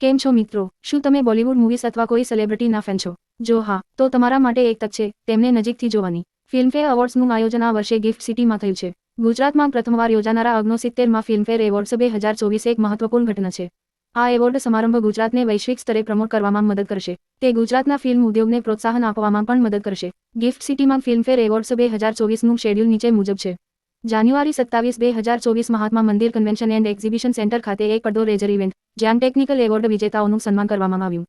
કેમ છો મિત્રો? શું તમે બોલિવૂડ મૂવીઝ અથવા કોઈ સેલિબ્રિટીના ફેન છો? જો હા, તો તમારા માટે એક તક છે, તેમને નજીકથી જોવાની. ફિલ્મફેર એવોર્ડ્સનું આયોજન આ વર્ષે ગિફ્ટ સિટીમાં થયું છે. ગુજરાતમાં પ્રથમવાર યોજાનારા સિત્તેરમાં ફિલ્મફેર એવોર્ડ્સ બે હજાર ચોવીસ એક મહત્વપૂર્ણ ઘટના છે. આ એવોર્ડ સમારંભ ગુજરાતને વૈશ્વિક સ્તરે પ્રમોટ કરવામાં મદદ કરશે. તે ગુજરાતના ફિલ્મ ઉદ્યોગને પ્રોત્સાહન આપવામાં પણ મદદ કરશે. ગિફ્ટ સિટીમાં ફિલ્મફેર એવોર્ડ્સ બે હજાર ચોવીસનું શેડ્યુલ નીચે મુજબ છે. જાન્યુઆરી સત્તાવીસ બે હજાર ચોવીસ Mahatma Mandir convention and exhibition centre ખાતે એક પડદો રેજર ઇવેન્ટ, જ્યાં ટેકનિકલ એવોર્ડ વિજેતાઓનું સન્માન કરવામાં આવ્યું.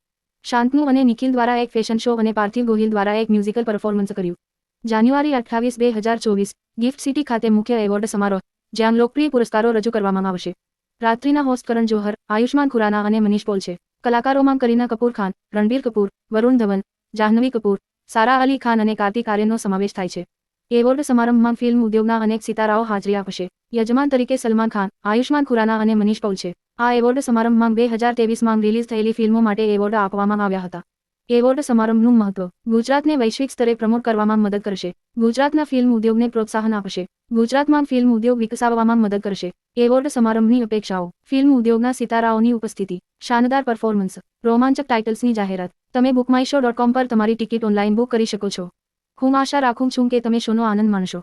શાંતનુ અને નિખિલ દ્વારા એક ફેશન શો અને પાર્થિવ ગોહિલ દ્વારા એક મ્યુઝિકલ પરફોર્મન્સ કર્યું. જાન્યુઆરી અઠ્ઠાવીસ બે હજાર ચોવીસ, ગિફ્ટ સિટી ખાતે મુખ્ય એવોર્ડ સમારોહ, જ્યાં લોકપ્રિય પુરસ્કારો રજૂ કરવામાં આવશે. રાત્રિના હોસ્ટ કરણ જોહર, આયુષ્માન ખુરાના અને મનીષ પોલ છે. કલાકારોમાં કરીના કપૂર ખાન, રણબીર કપૂર, વરુણ ધવન, જાહ્નવી કપૂર, સારા અલી ખાન અને કાર્તિક આર્યનનો સમાવેશ થાય છે. એવોર્ડ સમારંભમાં ફિલ્મ ઉદ્યોગના અનેક સિતારાઓ હાજરી આપશે. યજમાન તરીકે સલમાન ખાન આયુષ્માન ખુરાના અને મનીષ પૌલ છે. આ એવોર્ડ સમારંભમાં બે હજાર તેવીસમાં રિલીઝ થયેલી ફિલ્મો માટે એવોર્ડ આપવામાં આવ્યા હતા. એવોર્ડ સમારંભનું મહત્વ, ગુજરાતને વૈશ્વિક સ્તરે પ્રમોટ કરવામાં મદદ કરશે. ગુજરાતના ફિલ્મ ઉદ્યોગને પ્રોત્સાહન આપશે. ગુજરાતમાં ફિલ્મ ઉદ્યોગ વિકસાવવામાં મદદ કરશે. એવોર્ડ સમારંભની અપેક્ષાઓ, ફિલ્મ ઉદ્યોગના સિતારાઓની ઉપસ્થિતિ, શાનદાર પરફોર્મન્સ રોમાંચક ટાઇટલ્સની જાહેરાત. તમે બુકમાઈશો ડોટ કોમ પર તમારી ટિકિટ ઓનલાઈન બુક કરી શકો છો. હું આશા રાખું છું કે તમે શોનો આનંદ માણશો